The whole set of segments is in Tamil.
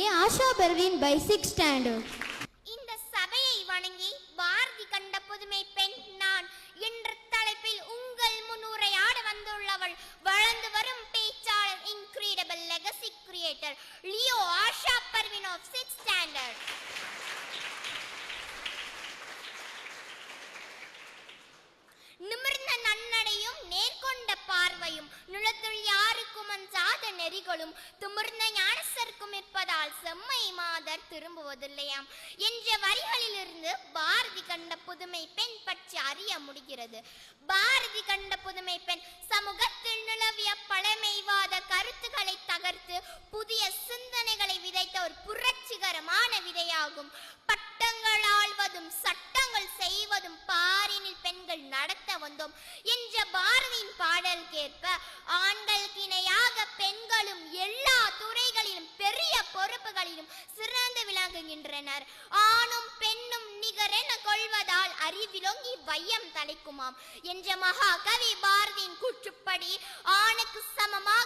A Asha Parveen by six standard இந்த சபையை வணங்கி பாரதி கண்ட புதுமை பெண் நான் என்ற தலைப்பில் உங்கள் முன்னுரையாட வந்துள்ளவள் வளர்ந்து வரும் பேச்சாளர் incredible legacy creator Leo Asha Parveen of six standard நெறிகளும் துமிர்ந்த ஞானசர்க்கும் இருப்பதால் செம்மை மாதர் திரும்புவதில்லையாம். என்ற வரிகளிலிருந்து பாரதி கண்ட புதுமை பெண் பற்றி அறிய முடிகிறது. பாரதி கண்ட புதுமை பெண் சமூகத்தில் நிலவிய பழமைவாத கருத்துக்களை தகர்த்து புதிய சிந்தனைகளை விதைத்த ஒரு புரட்சிகரமான விதையாகும். பட்டங்கள் ஆழ்வதும் சட்ட நடத்த வந்தோம் என்ற பாரதியின் பாடலுக்கேற்ப ஆண்களுக்கு இணையாக பெண்களும் எல்லா துறைகளிலும் பெரிய பொறுப்புகளிலும் சிறந்து விளங்குகின்றனர். ஆணும் பெண்ணும் நிகரென கொள்வதால் அறிவிலொங்கி வையம் தலைக்குமாம் என்ற மகாகவி பாரதியின் கூற்றுப்படி ஆணுக்கு சமமாக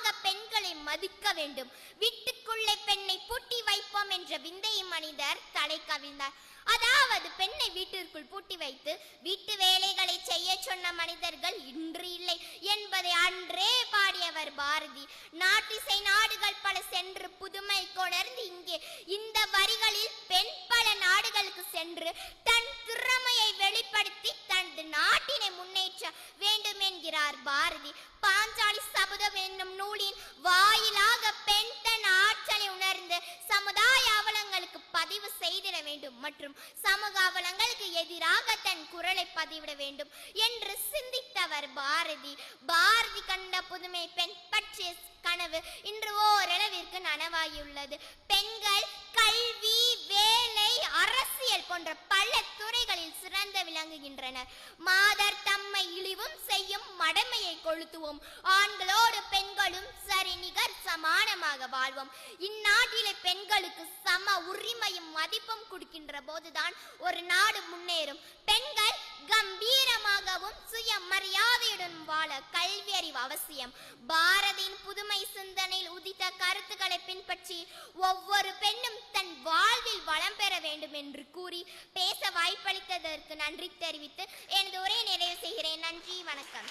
மதிக்க வேண்டும். வீட்டுக்குள்ளே பெண்ணை பூட்டி வைப்போம் என்ற விந்தைய மனிதர் தலை கவிழ்ந்தார். அதாவது பெண்ணை வீட்டிற்குள் பூட்டி வைத்து வீட்டு வேலைகளை செய்ய சொன்ன மனிதர்கள் இன்று இல்லை என்பதை அன்றே பாடியவர் பாரதி. நாட்டிசை நாடுகள் பல சென்று புதுமை கொணர்ந்து இங்கே. இந்த வரிகளில் பெண் பல நாடுகளுக்கு சென்று தன் திறமையை வெளிப்படுத்தி தனது நாட்டினை முன்னேற்ற வேண்டும் என்கிறார் பாரதி. பாஞ்சாலி சபதம் என்னும் நூலின் வாயிலாக பெண் தன் ஆற்றலை உணர்ந்து சமுதாய அவலங்களுக்கு பதிவு செய்திட வேண்டும் மற்றும் சமூக அவலங்களுக்கு எதிராக தன் குரலை பதிவிட வேண்டும் என்று சிந்தித்தவர் பாரதி. பாரதி கண்ட புதுமை பெண் பற்றிய கனவு இன்று ஓரளவிற்கு நனவாகியுள்ளது. பெண்கள் கல்வி போன்ற பல துறைகளில் சிறந்து விளங்குகின்றனர் மாதர் தம்மை இழிவும் செய்யும் மடமையை கொளுத்துவோம். ஆண்களோடு பெண்களும் சரி நிகர் சமானமாக வாழ்வோம். இந்நாட்டிலே பெண்களுக்கு சம உரிமையும் மதிப்பும் கொடுக்கின்ற போதுதான் ஒரு நாடு முன்னேறும். பெண்கள் கம்பீரமாகவும் சுய அவசியம். பாரதியின் புதுமை சிந்தனையில் உதித்த கருத்துக்களை பின்பற்றி ஒவ்வொரு பெண்ணும் தன் வாழ்வில் வளம் பெற வேண்டும் என்று கூறி பேச வாய்ப்பளித்ததற்கு நன்றி தெரிவித்து எனது உரையை நிறைவு செய்கிறேன். நன்றி வணக்கம்.